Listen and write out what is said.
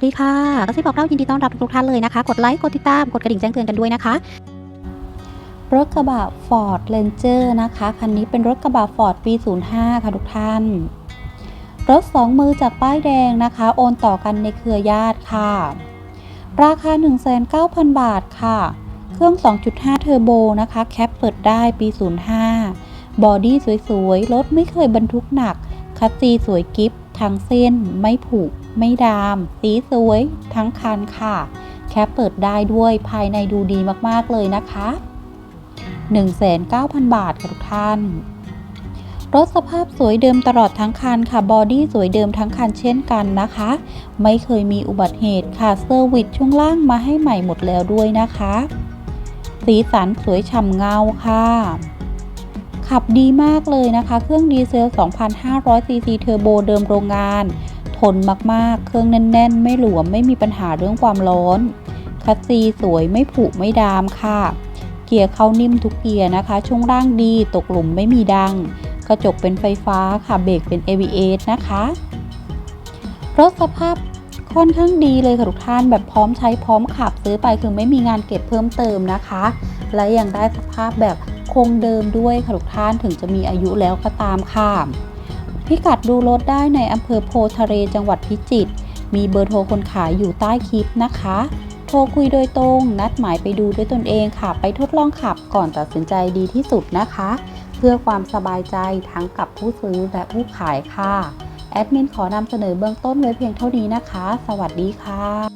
วัสดีค่ะก็ซิบอกเล่ายินดีต้อนรับทุกท่านเลยนะคะ กดไลค์กดติดตามกดกระดิ่งแจ้งเตือนกันด้วยนะคะ รถกระบะ Ford Ranger นะคะคันนี้เป็นรถกระบะ Ford ปี 05 ค่ะทุกท่าน รถ 2 มือจากป้ายแดงนะคะ โอนต่อกันในเครือญาติค่ะ ราคา 19,000บาทค่ะ เครื่อง 2.5 เทอร์โบนะคะ แคปเปิดได้ปี 05 บอดี้สวยๆรถไม่เคยบรรทุกหนักคัสซีสวยกิฟทั้งเส้นไม่ผุ ไม่ดาม สีสวย ทั้งคันค่ะ แคปเปิดได้ด้วยภายในดูดีมากๆเลยนะคะ 19,000 บาทค่ะทุกท่าน รถสภาพสวยเดิมตลอดทั้งคันค่ะ บอดี้สวยเดิมทั้งคันเช่นกันนะคะ ไม่เคยมีอุบัติเหตุค่ะ เซอร์วิสช่วงล่างมาให้ใหม่หมดแล้วด้วยนะคะ สีสันสวยฉ่ำเงาค่ะขับดีมากเลยนะคะ เครื่องดีเซล 2,500ซีซีเทอร์โบเดิมโรงงาน ทนมากๆ เครื่องแน่น ๆ ไม่หลวมไม่มีปัญหาเรื่องความร้อนคัสซีสวยไม่ผุไม่ดามค่ะ เกียร์เข้านิ่มทุกเกียร์นะคะ ช่วงล่างดีตกหลุมไม่มีดัง กระจกเป็นไฟฟ้าค่ะเบรกเป็น ABS นะคะรถสภาพค่อนข้างดีเลยค่ะทุกท่านแบบพร้อมใช้พร้อมขับซื้อไปคือไม่มีงานเก็บเพิ่มเติมนะคะ และยังได้สภาพแบบคงเดิมด้วยค่ะทุกท่านถึงจะมีอายุแล้วก็ตามค่ะ พิกัดดูรถได้ในอำเภอโพทะเลจังหวัดพิจิตร มีเบอร์โทรคนขายอยู่ใต้คลิปนะคะ โทรคุยโดยตรง นัดหมายไปดูด้วยตนเองค่ะ ไปทดลองขับก่อนตัดสินใจดีที่สุดนะคะ เพื่อความสบายใจทั้งกับผู้ซื้อและผู้ขายค่ะ แอดมินขอนำเสนอเบื้องต้นไว้เพียงเท่านี้นะคะ สวัสดีค่ะ